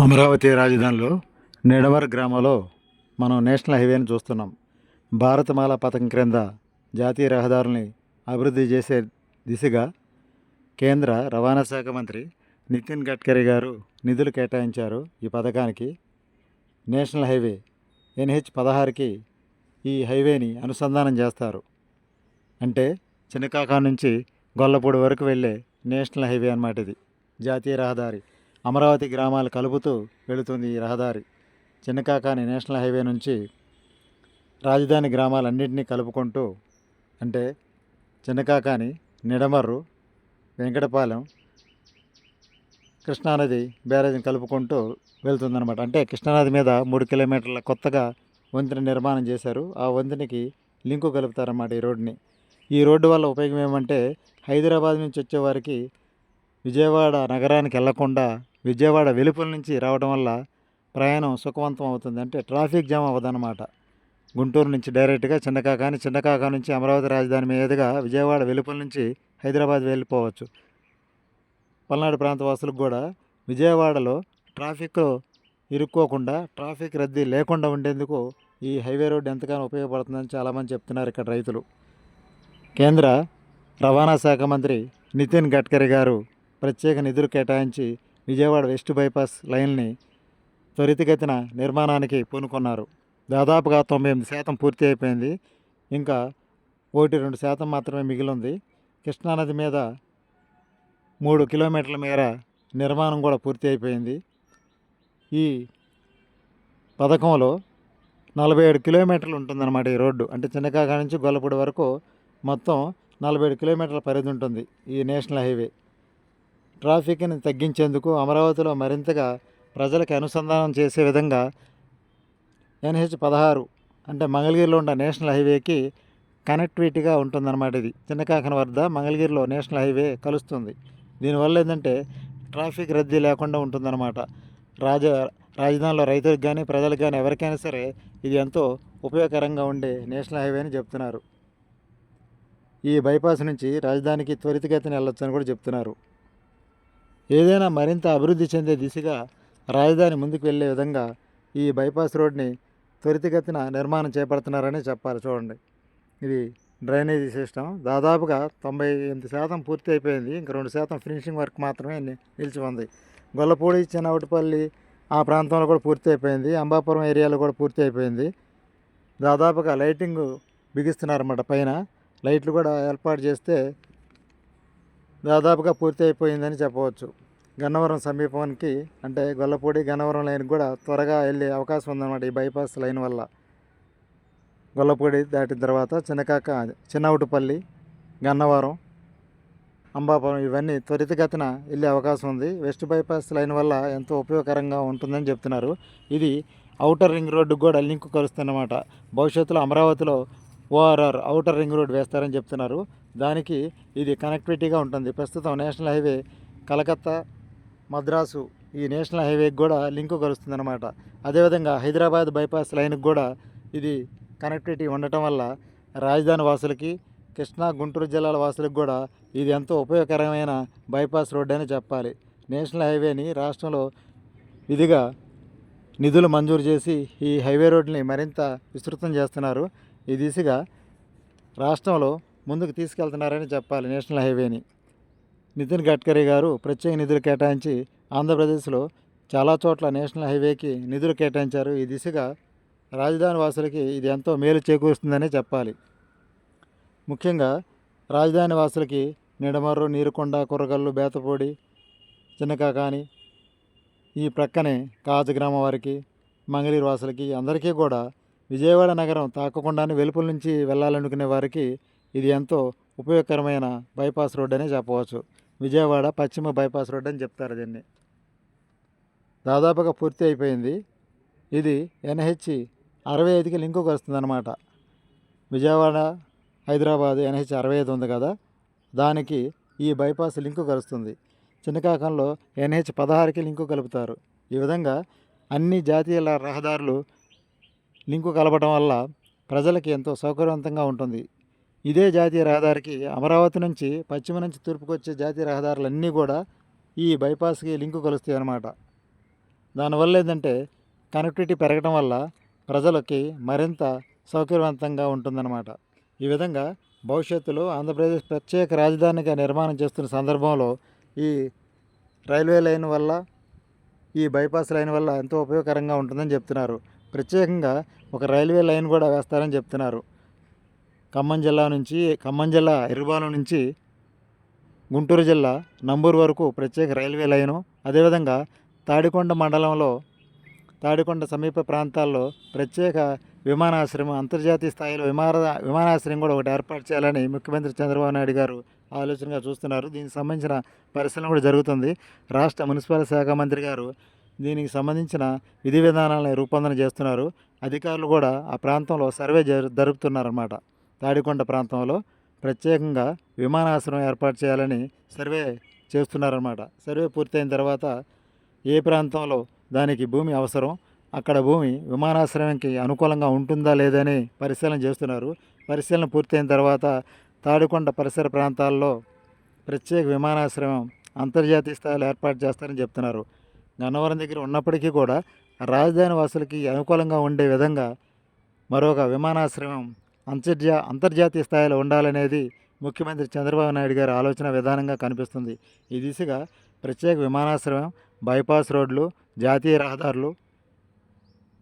అమరావతి రాజధానిలో నిడవర్ గ్రామంలో మనం నేషనల్ హైవేని చూస్తున్నాం. భారతమాల పథకం క్రింద జాతీయ రహదారుల్ని అభివృద్ధి చేసే దిశగా కేంద్ర రవాణా శాఖ మంత్రి నితిన్ గడ్కరీ గారు నిధులు కేటాయించారు ఈ పథకానికి. నేషనల్ హైవే ఎన్హెచ్ పదహారుకి ఈ హైవేని అనుసంధానం చేస్తారు. అంటే చిన్నకాకా నుంచి గొల్లపూడి వరకు వెళ్ళే నేషనల్ హైవే అన్నమాట ఇది. జాతీయ రహదారి. అమరావతి గ్రామాలు కలుపుతూ వెళుతుంది ఈ రహదారి. చిన్నకాకాని నేషనల్ హైవే నుంచి రాజధాని గ్రామాలన్నింటినీ కలుపుకుంటూ అంటే చిన్నకాకాని నిడమర్రు వెంకటపాలెం కృష్ణానది బ్యారేజ్ని కలుపుకుంటూ వెళ్తుందనమాట అంటే కృష్ణానది మీద మూడు కిలోమీటర్ల కొత్తగా వంతెన నిర్మాణం చేశారు. ఆ వంతెనకి లింకు కలుపుతారన్నమాట ఈ రోడ్డుని. ఈ రోడ్డు వల్ల ఉపయోగం ఏమంటే హైదరాబాద్ నుంచి వచ్చేవారికి విజయవాడ నగరానికి వెళ్ళకుండా విజయవాడ వెలుపల నుంచి రావడం వల్ల ప్రయాణం సుఖవంతం అవుతుంది. అంటే ట్రాఫిక్ జామ్ అవ్వదన్నమాట. గుంటూరు నుంచి డైరెక్ట్గా చిన్నకాకాని చిన్నకాకా నుంచి అమరావతి రాజధాని మీదుగా విజయవాడ వెలుపల నుంచి హైదరాబాద్ వెళ్ళిపోవచ్చు. పల్నాడు ప్రాంత వాసులకు కూడా విజయవాడలో ట్రాఫిక్ ఇరుక్కోకుండా ట్రాఫిక్ రద్దీ లేకుండా ఉండేందుకు ఈ హైవే రోడ్డు ఎంతగానో ఉపయోగపడుతుందని చాలామంది చెప్తున్నారు ఇక్కడ రైతులు. కేంద్ర రవాణా శాఖ మంత్రి నితిన్ గడ్కరీ గారు ప్రత్యేక నిధులు కేటాయించి విజయవాడ వెస్ట్ బైపాస్ లైన్ని త్వరితగతిన నిర్మాణానికి పూనుకున్నారు. దాదాపుగా తొంభై ఎనిమిది శాతం పూర్తి అయిపోయింది. ఇంకా ఒకటి రెండు శాతం మాత్రమే మిగిలి ఉంది కృష్ణానది మీద మూడు కిలోమీటర్ల మేర నిర్మాణం కూడా పూర్తి అయిపోయింది. ఈ పథకంలో నలభై ఏడు కిలోమీటర్లు ఉంటుందన్నమాట ఈ రోడ్డు. అంటే చిన్నకాగా నుంచి గొల్లపూడి వరకు మొత్తం నలభై ఏడు కిలోమీటర్ల పరిధి ఉంటుంది ఈ నేషనల్ హైవే. ట్రాఫిక్ని తగ్గించేందుకు అమరావతిలో మరింతగా ప్రజలకు అనుసంధానం చేసే విధంగా ఎన్హెచ్ పదహారు అంటే మంగళగిరిలో ఉన్న నేషనల్ హైవేకి కనెక్టివిటీగా ఉంటుందన్నమాట ఇది. చిన్నకాకన వద్ద మంగళగిరిలో నేషనల్ హైవే కలుస్తుంది. దీనివల్ల ఏంటంటే ట్రాఫిక్ రద్దీ లేకుండా ఉంటుందన్నమాట. రాజ రాజధానిలో రైతులకు కానీ ప్రజలకు కానీ ఎవరికైనా సరే ఇది ఎంతో ఉపయోగకరంగా ఉండే నేషనల్ హైవే అని చెప్తున్నారు. ఈ బైపాస్ నుంచి రాజధానికి త్వరితగతిన వెళ్ళొచ్చని కూడా చెప్తున్నారు. ఏదైనా మరింత అభివృద్ధి చెందే దిశగా రాజధాని ముందుకు వెళ్ళే విధంగా ఈ బైపాస్ రోడ్ని త్వరితగతిన నిర్మాణం చేపడుతున్నారని చెప్పాలి. చూడండి. ఇది డ్రైనేజీ సిస్టమ్. దాదాపుగా తొంభై ఎనిమిది శాతం పూర్తి అయిపోయింది. ఇంక రెండు శాతం ఫినిషింగ్ వర్క్ మాత్రమే నిలిచి ఉంది. గొల్లపూడి చిన్నవటిపల్లి ఆ ప్రాంతంలో కూడా పూర్తి అయిపోయింది. అంబాపురం ఏరియాలో కూడా పూర్తి అయిపోయింది. దాదాపుగా లైటింగ్ బిగిస్తున్నారన్నమాట పైన. లైట్లు కూడా ఏర్పాటు చేస్తే దాదాపుగా పూర్తి అయిపోయిందని చెప్పవచ్చు. గన్నవరం సమీపానికి అంటే గొల్లపూడి గన్నవరం లైన్ కూడా త్వరగా వెళ్ళే అవకాశం ఉందన్నమాట ఈ బైపాస్ లైన్ వల్ల. గొల్లపూడి దాటిన తర్వాత చిన్నకాక చిన్నవుటిపల్లి గన్నవరం అంబాపురం ఇవన్నీ త్వరితగతిన వెళ్ళే అవకాశం ఉంది. వెస్ట్ బైపాస్ లైన్ వల్ల ఎంతో ఉపయోగకరంగా ఉంటుందని చెప్తున్నారు. ఇది అవుటర్ రింగ్ రోడ్డు కూడా లింక్ కలుస్తుందన్నమాట భవిష్యత్తులో అమరావతిలో ఓఆర్ఆర్ అవుటర్ రింగ్ రోడ్ వేస్తారని చెప్తున్నారు. దానికి ఇది కనెక్టివిటీగా ఉంటుంది. ప్రస్తుతం నేషనల్ హైవే కలకత్తా మద్రాసు ఈ నేషనల్ హైవేకి కూడా లింకు కలుస్తుందన్నమాట అదేవిధంగా హైదరాబాద్ బైపాస్ లైన్కి కూడా ఇది కనెక్టివిటీ ఉండటం వల్ల రాజధాని వాసులకి కృష్ణా గుంటూరు జిల్లాల వాసులకు కూడా ఇది ఎంతో ఉపయోగకరమైన బైపాస్ రోడ్ అని చెప్పాలి. నేషనల్ హైవేని రాష్ట్రంలో విధిగా నిధులు మంజూరు చేసి ఈ హైవే రోడ్ని మరింత విస్తృతం చేస్తున్నారు. ఈ దిశగా రాష్ట్రంలో ముందుకు తీసుకెళ్తున్నారని చెప్పాలి నేషనల్ హైవేని నితిన్ గడ్కరీ గారు ప్రత్యేక నిధులు కేటాయించి ఆంధ్రప్రదేశ్లో చాలా చోట్ల నేషనల్ హైవేకి నిధులు కేటాయించారు. ఈ దిశగా రాజధాని వాసులకి ఇది ఎంతో మేలు చేకూరుస్తుందనే చెప్పాలి. ముఖ్యంగా రాజధాని వాసులకి నిడమర్రు నీరుకొండ కూరగల్లు బేతపూడి చిన్నకాకాని ఈ ప్రక్కనే కాజగ్రామం వారికి మంగళీరు వాసులకి అందరికీ కూడా విజయవాడ నగరం తాకకుండానే వెలుపుల నుంచి వెళ్ళాలనుకునే వారికి ఇది ఎంతో ఉపయోగకరమైన బైపాస్ రోడ్ అనే చెప్పవచ్చు. విజయవాడ పశ్చిమ బైపాస్ రోడ్ అని చెప్తారు దీన్ని. దాదాపుగా పూర్తి అయిపోయింది. ఇది ఎన్హెచ్ అరవై ఐదుకి లింకు వస్తుందన్నమాట. విజయవాడ హైదరాబాద్ ఎన్హెచ్ అరవై ఐదు ఉంది కదా? దానికి ఈ బైపాస్ లింకు కలుస్తుంది. చిన్నకాకంలో ఎన్హెచ్ పదహారుకి లింకు కలుపుతారు. ఈ విధంగా అన్ని జాతీయ రహదారులు లింకు కలపడం వల్ల ప్రజలకి ఎంతో సౌకర్యవంతంగా ఉంటుంది. ఇదే జాతీయ రహదారికి అమరావతి నుంచి పశ్చిమ నుంచి తూర్పుకు వచ్చే జాతీయ రహదారులన్నీ కూడా ఈ బైపాస్కి లింకు కలుస్తాయి అన్నమాట. దానివల్ల ఏంటంటే కనెక్టివిటీ పెరగడం వల్ల ప్రజలకి మరింత సౌకర్యవంతంగా ఉంటుందన్నమాట. ఈ విధంగా భవిష్యత్తులో ఆంధ్రప్రదేశ్ ప్రత్యేక రాజధానిగా నిర్మాణం చేస్తున్న సందర్భంలో ఈ రైల్వే లైన్ వల్ల ఈ బైపాస్ లైన్ వల్ల ఎంతో ఉపయోగకరంగా ఉంటుందని చెప్తున్నారు. ప్రత్యేకంగా ఒక రైల్వే లైన్ కూడా వేస్తారని చెప్తున్నారు. ఖమ్మం జిల్లా నుంచి ఖమ్మం జిల్లా ఇరుబాలం నుంచి గుంటూరు జిల్లా నంబూరు వరకు ప్రత్యేక రైల్వే లైను. అదేవిధంగా తాడికొండ మండలంలో తాడికొండ సమీప ప్రాంతాల్లో ప్రత్యేక విమానాశ్రయం అంతర్జాతీయ స్థాయిలో విమాన విమానాశ్రయం కూడా ఒకటి ఏర్పాటు చేయాలని ముఖ్యమంత్రి చంద్రబాబు నాయుడు గారు ఆలోచనగా చూస్తున్నారు. దీనికి సంబంధించిన పరిశీలన కూడా జరుగుతుంది. రాష్ట్ర మున్సిపల్ శాఖ మంత్రి గారు దీనికి సంబంధించిన విధి విధానాలను రూపొందన చేస్తున్నారు. అధికారులు కూడా ఆ ప్రాంతంలో సర్వే జరు జరుపుతున్నారన్నమాట. తాడికొండ ప్రాంతంలో ప్రత్యేకంగా విమానాశ్రయం ఏర్పాటు చేయాలని సర్వే చేస్తున్నారన్నమాట. సర్వే పూర్తయిన తర్వాత ఏ ప్రాంతంలో దానికి భూమి అవసరం అక్కడ భూమి విమానాశ్రయంకి అనుకూలంగా ఉంటుందా లేదని పరిశీలన చేస్తున్నారు. పరిశీలన పూర్తయిన తర్వాత తాడికొండ పరిసర ప్రాంతాల్లో ప్రత్యేక విమానాశ్రయం అంతర్జాతీయ స్థాయిలో ఏర్పాటు చేస్తారని చెప్తున్నారు. గన్నవరం దగ్గర ఉన్నప్పటికీ కూడా రాజధాని వాసులకి అనుకూలంగా ఉండే విధంగా మరొక విమానాశ్రయం అంతర్జా అంతర్జాతీయ స్థాయిలో ఉండాలనేది ముఖ్యమంత్రి చంద్రబాబు నాయుడు గారి ఆలోచన విధానంగా కనిపిస్తుంది. ఈ దిశగా ప్రత్యేక విమానాశ్రయం బైపాస్ రోడ్లు జాతీయ రహదారులు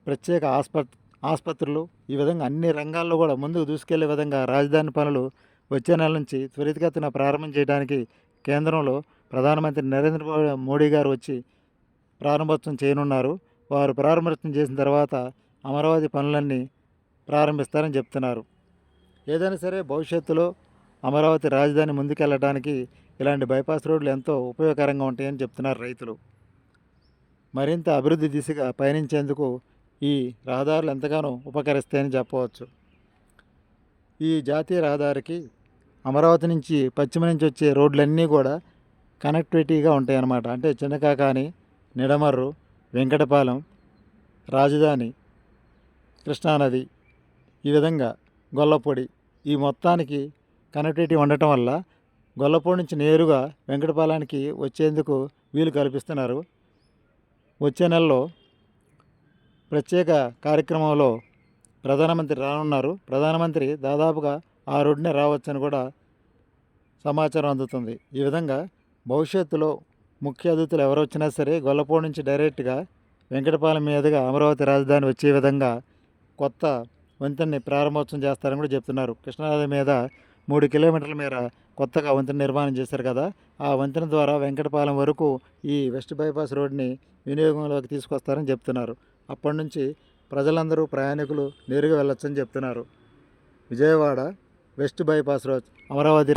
ప్రత్యేక ఆస్పత్ ఆసుపత్రులు ఈ విధంగా అన్ని రంగాల్లో కూడా ముందుకు దూసుకెళ్ళే విధంగా రాజధాని పనులు వచ్చే నెల నుంచి త్వరితగతిన ప్రారంభం చేయడానికి కేంద్రంలో ప్రధానమంత్రి నరేంద్ర మోడీ గారు వచ్చి ప్రారంభోత్సవం చేయనున్నారు. వారు ప్రారంభోత్సవం చేసిన తర్వాత అమరావతి పనులన్నీ ప్రారంభిస్తారని చెప్తున్నారు. ఏదైనా సరే భవిష్యత్తులో అమరావతి రాజధాని ముందుకెళ్ళడానికి ఇలాంటి బైపాస్ రోడ్లు ఎంతో ఉపయోగకరంగా ఉంటాయని చెప్తున్నారు రైతులు. మరింత అభివృద్ధి దిశగా పయనించేందుకు ఈ రహదారులు ఎంతగానో ఉపకరిస్తాయని చెప్పవచ్చు. ఈ జాతీయ రహదారికి అమరావతి నుంచి పశ్చిమ నుంచి వచ్చే రోడ్లన్నీ కూడా కనెక్టివిటీగా ఉంటాయన్నమాట. అంటే చిన్నకాకాని నిడమర్రు వెంకటపాలెం రాజధాని కృష్ణానది ఈ విధంగా గొల్లపొడి ఈ మొత్తానికి కనెక్టివిటీ ఉండటం వల్ల గొల్లపూడి నుంచి నేరుగా వెంకటపాలానికి వచ్చేందుకు వీలు కల్పిస్తున్నారు. వచ్చే నెలలో ప్రత్యేక కార్యక్రమంలో ప్రధానమంత్రి రానున్నారు. ప్రధానమంత్రి దాదాపుగా ఆ రోడ్డునే రావచ్చని కూడా సమాచారం అందుతుంది. ఈ విధంగా భవిష్యత్తులో ముఖ్య అతిథులు ఎవరు వచ్చినా సరే గొల్లపూడి నుంచి డైరెక్ట్గా వెంకటపాలెం మీదుగా అమరావతి రాజధాని వచ్చే విధంగా కొత్త వంతెనని ప్రారంభోత్సవం చేస్తారని కూడా చెప్తున్నారు. కృష్ణానది మీద మూడు కిలోమీటర్ల మేర కొత్తగా వంతెన నిర్మాణం చేశారు కదా. ఆ వంతెన ద్వారా వెంకటపాలెం వరకు ఈ వెస్ట్ బైపాస్ రోడ్ని వినియోగంలోకి తీసుకొస్తారని చెప్తున్నారు. అప్పటి నుంచి ప్రజలందరూ ప్రయాణికులు నేరుగా వెళ్ళొచ్చని చెప్తున్నారు. Vijayawada west bypass road Amaravati